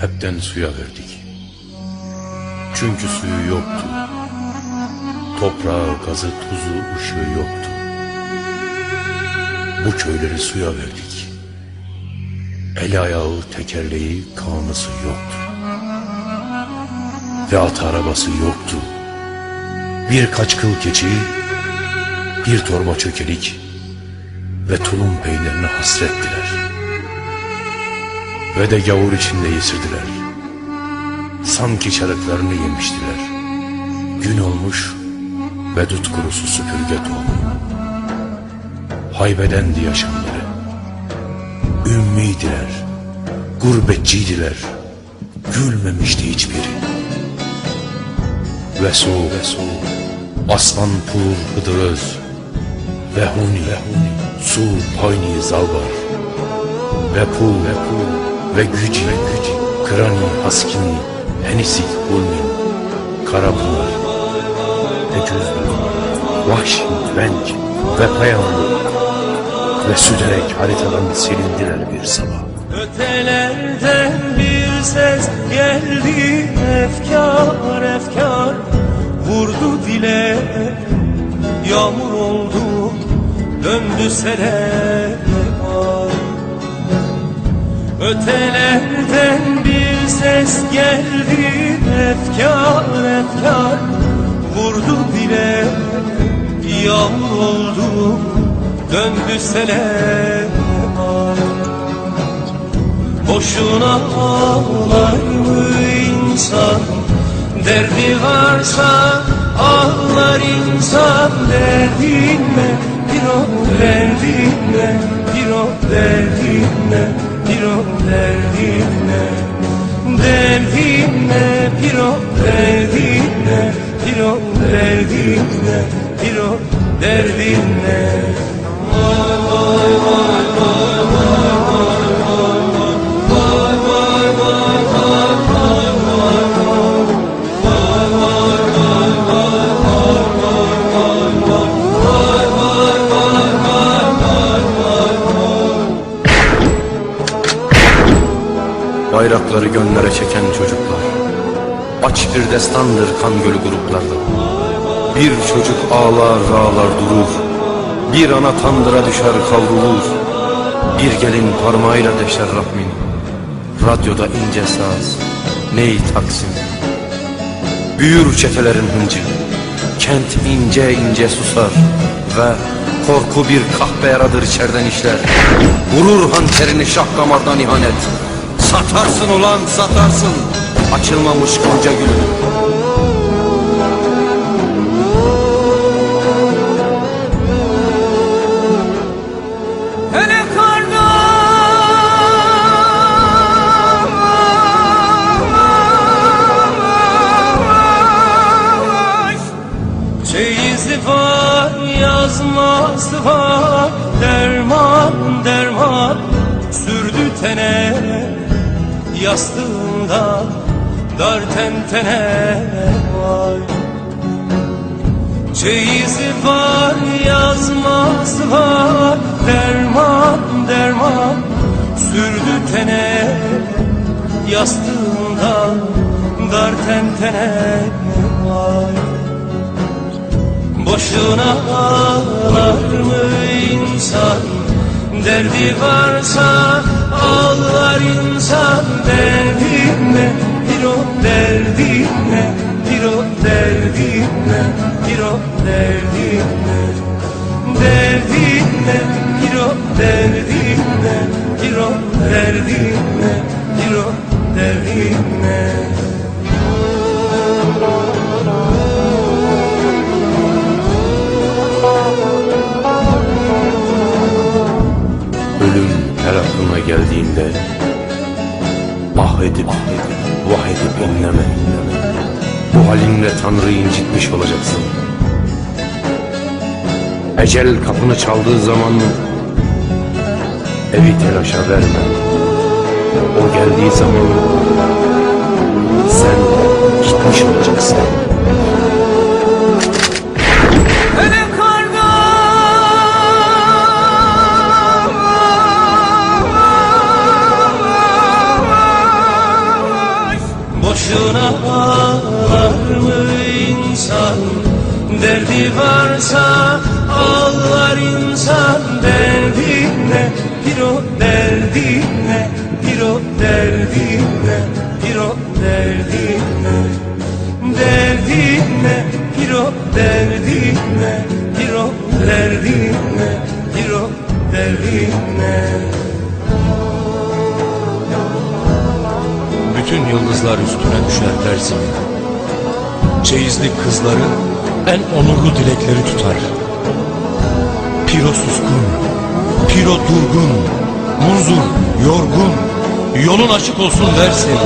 hepten suya verdik. Çünkü suyu yoktu. Toprağı, gazı, tuzu, ışığı yoktu. Bu köyleri suya verdik. El ayağı, tekerleği, kanısı yoktu. Ve at arabası yoktu. Birkaç kıl keçi, bir torba çökelik ve tulum peynirine hasrettiler. Ve de gavur içinde yesirdiler. Sanki çarıklarını yemiştiler. Gün olmuş ve dut kurusu süpürge tohumu. Haybedendi yaşamları. Ümmiydiler, gurbetçiydiler. Gülmemişti hiçbiri. Ve soğuk, ve soğuk. Aslan pur hıdırız. Ve huni, ve huni. Su payni zalbar. Ve pul, ve pul. Ve güci. Kırani, haskini. Henisi, ulmin. Karapınar. Teküzdü. Vahşi, renk. Ve payanlı. Ve süderek haritadan silindiler bir sabah. Ötelerden bir ses geldi efkar efkar Vurdu dile yağmur oldu döndü sele. Ötelerden bir ses geldi efkar efkar. Vurdu dile yağmur oldu döndü sele. Ay. Boşuna ağlar mı insan Derdi varsa ağlar insan. Derdinle bir o derdinle Bir o derdinle bir o derdinle Derdinle bir o derdinle Bir o Bayrakları gönlere çeken çocuklar. Aç bir destandır kan gölü gruplarda. Bir çocuk ağlar ağlar durur. Bir ana tandıra düşer kavrulur. Bir gelin parmağıyla deşer rahmin Radyoda ince saz Ney taksim Büyür çetelerin hıncı. Kent ince ince susar Ve korku bir kahpe yaradır içerden işler. Vurur hançerini şah damardan ihanet Satarsın ulan satarsın. Açılmamış gonca gülünü Çeyizi var yazması var. Derman derman. Sürdü tene Yastığında dar tentene var Çeyizi var yazması var Derman derman sürdü tene. Yastığında dar tentene var Boşuna ağlar mı insan? Derdi varsa Bir o derdinle Bir o derdinle bir o derdinle Ölüm her aklına geldiğinde Ah edip, vah edip inleme. Bu halinle Tanrı'yı incitmiş olacaksın Ecel kapını çaldığı zaman Evi telaşa verme. O geldiği zaman Sen gitmiş olacaksın. Hele kardeş Şuna ağlar mı insan? Derdi varsa ağlar insan Derdine bir o derdine Bir o derdine Bir o derdine Derdine bir o derdine Bir o derdine Bir o derdine Bütün yıldızlar üstüne düşer dersin. Çeyizlik kızları en onurlu dilekleri tutar. Piro suskun, Piro durgun, Munzur yorgun, yolun açık olsun dersin.